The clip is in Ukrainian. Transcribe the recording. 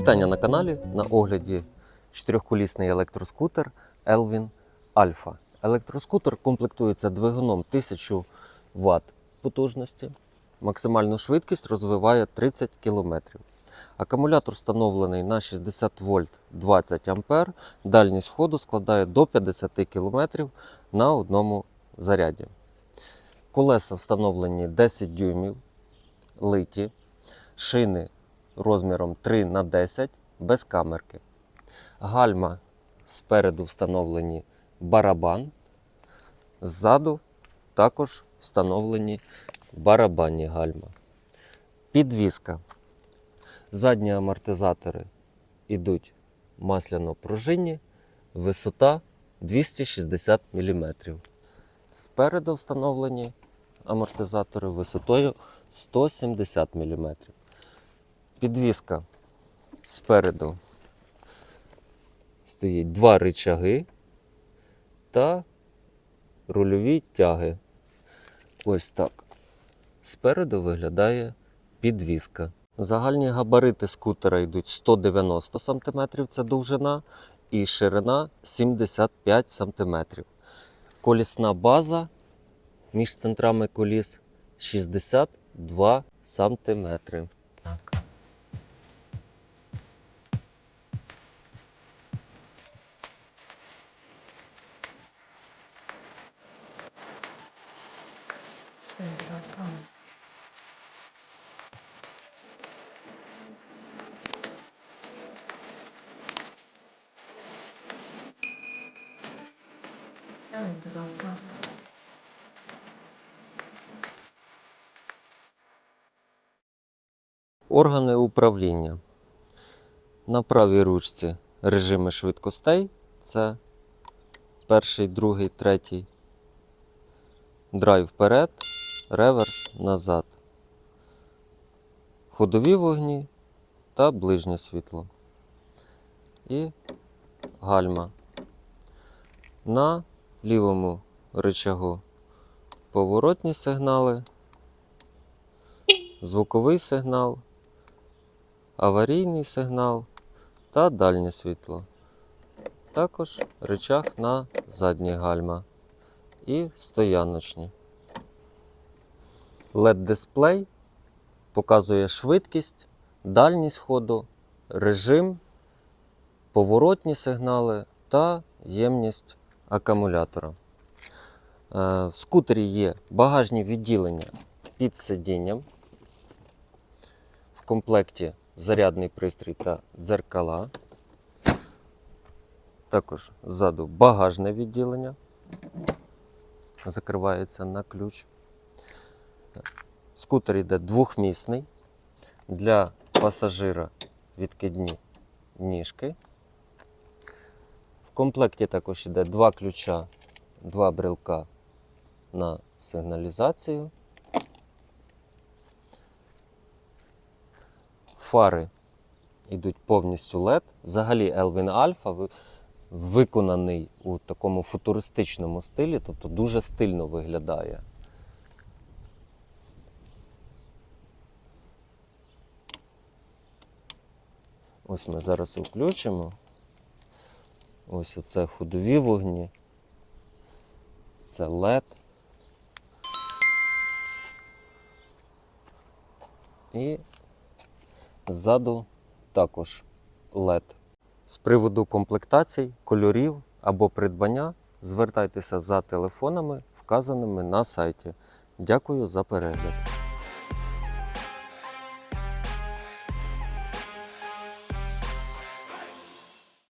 Вітання на каналі. На огляді чотирьохколісний електроскутер Elvin Alpha. Електроскутер комплектується двигуном 1000 Вт потужності. Максимальну швидкість розвиває 30 км. Акумулятор встановлений на 60 вольт 20 А. Дальність ходу складає до 50 км на одному заряді. Колеса встановлені 10 дюймів, литі, шини розміром 3 на 10 без камерки. Гальма спереду встановлені барабан, ззаду також встановлені барабанні гальма. Підвіска. Задні амортизатори йдуть масляно-пружинні, висота 260 мм. Спереду встановлені амортизатори висотою 170 мм. Підвіска спереду стоїть два ричаги та рульові тяги. Ось так. Спереду виглядає підвіска. Загальні габарити скутера йдуть 190 см це довжина і ширина 75 см. Колісна база між центрами коліс 62 см. Органи управління. На правій ручці режими швидкостей. Це перший, другий, третій. Драйв вперед, реверс назад. Ходові вогні та ближнє світло. І гальма. На лівому рычагу поворотні сигнали, звуковий сигнал, аварійний сигнал та дальнє світло. Також рычаг на задні гальма і стояночні. LED-дисплей показує швидкість, дальність ходу, режим, поворотні сигнали та ємність акумулятора. Е, В скутері є багажні відділення під сидінням. В комплекті зарядний пристрій та дзеркала. Також ззаду багажне відділення. Закривається на ключ. Скутер йде двохмісний. Для пасажира відкидні ніжки. В комплекті також йде два ключа, два брелка на сигналізацію. Фари йдуть повністю LED. Взагалі Elvin Alpha виконаний у такому футуристичному стилі, тобто дуже стильно виглядає. Ось ми зараз включимо. Ось оце ходові вогні. Це LED. І ззаду також LED. З приводу комплектацій, кольорів або придбання звертайтеся за телефонами, вказаними на сайті. Дякую за перегляд.